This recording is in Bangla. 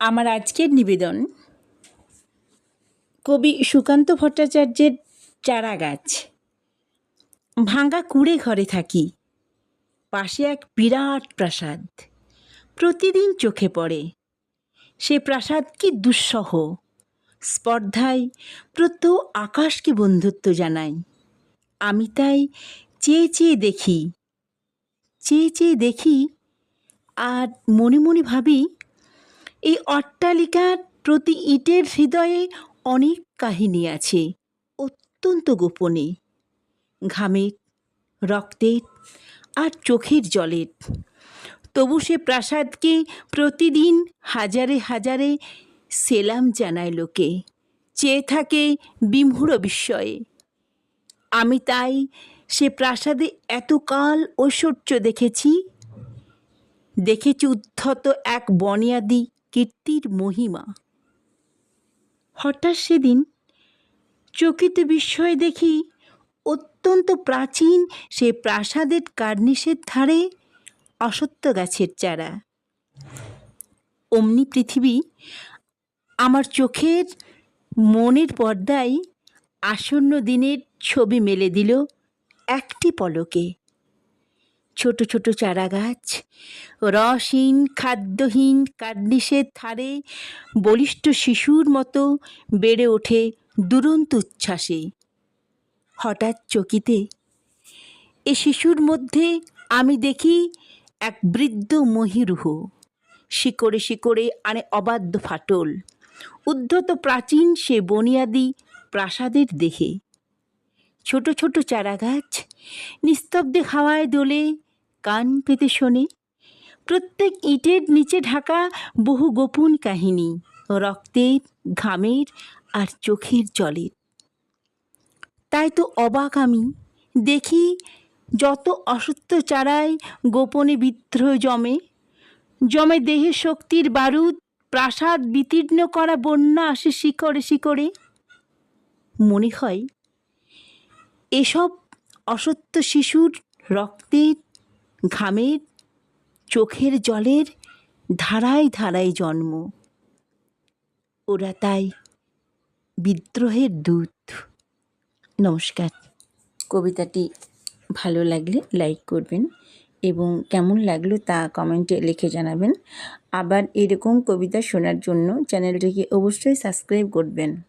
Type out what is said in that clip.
আমার আজকের নিবেদন কবি সুকান্ত ভট্টাচার্যের চারা গাছ ভাঙ্গা কুড়ে ঘরে থাকি, পাশে এক বিরাট প্রাসাদ। প্রতিদিন চোখে পড়ে, সে প্রাসাদ কি দুঃসহ, স্পর্ধায় প্রত্যহ আকাশকে বন্ধুত্ব জানাই। আমি তাই চেয়ে চেয়ে দেখি, চেয়ে চেয়ে দেখি, আর মনে মনে ভাবি এই অট্টালিকার প্রতি ইটের হৃদয়ে অনেক কাহিনী আছে, অত্যন্ত গোপনে। ঘামের রক্তের আর চোখের জলের তবু সে প্রাসাদকে প্রতিদিন হাজারে হাজারে সেলাম জানায় লোকে, চেয়ে থাকে বিমূঢ় বিস্ময়ে। আমি তাই সে প্রাসাদে এতকাল ঐশ্বর্য দেখেছি। দেখেছি উদ্ধত এক বনিয়াদি কীর্তির মহিমা। হঠাৎ সেদিন চকিত বিস্ময়ে দেখি অত্যন্ত প্রাচীন সে প্রাসাদের কার্নিশের ধারে অসত্য গাছের চারা। অমনি পৃথিবী আমার চোখের মনের পর্দায় আসন্ন দিনের ছবি মেলে দিল একটি পলকে। ছোট ছোট চারা গাছ, রসহীন, খাদ্যহীন, কার্নিশের ধারে বলিষ্ঠ শিশুর মতো বেড়ে ওঠে দুরন্ত উচ্ছ্বাসে। হঠাৎ চকিতে, এ শিশুর মধ্যে আমি দেখি এক বৃদ্ধ মহিরুহ। শিকড়ে শিকড়ে আনে অবাধ্য ফাটল। উদ্ধত প্রাচীন সে বনিয়াদি প্রাসাদের দেহে। ছোট ছোট চারাগাছ নিস্তব্ধে হাওয়ায় দোলে কান পেতে শোনে। প্রত্যেক ইটের নিচে ঢাকা বহু গোপন কাহিনী, রক্তের, ঘামের আর চোখের জলের। তাই তো অবাক আমি, দেখি যত অসত্য চারায় গোপনে বিদ্রোহ জমে। জমে দেহে শক্তির বারুদ, প্রাসাদ বিতীর্ণ করা বন্যা আসে শিকড়ে শিকড়ে মনে হয়, এসব অসত্য শিশুর রক্তের ঘামের, চোখের জলের ধারায় ধারায় জন্ম। ওরা তাই বিদ্রোহের দূত। নমস্কার। কবিতাটি ভালো লাগলে লাইক করবেন এবং কেমন লাগল তা কমেন্টে লিখে জানাবেন। আবার এরকম কবিতা শোনার জন্য চ্যানেলটিকে অবশ্যই সাবস্ক্রাইব করবেন।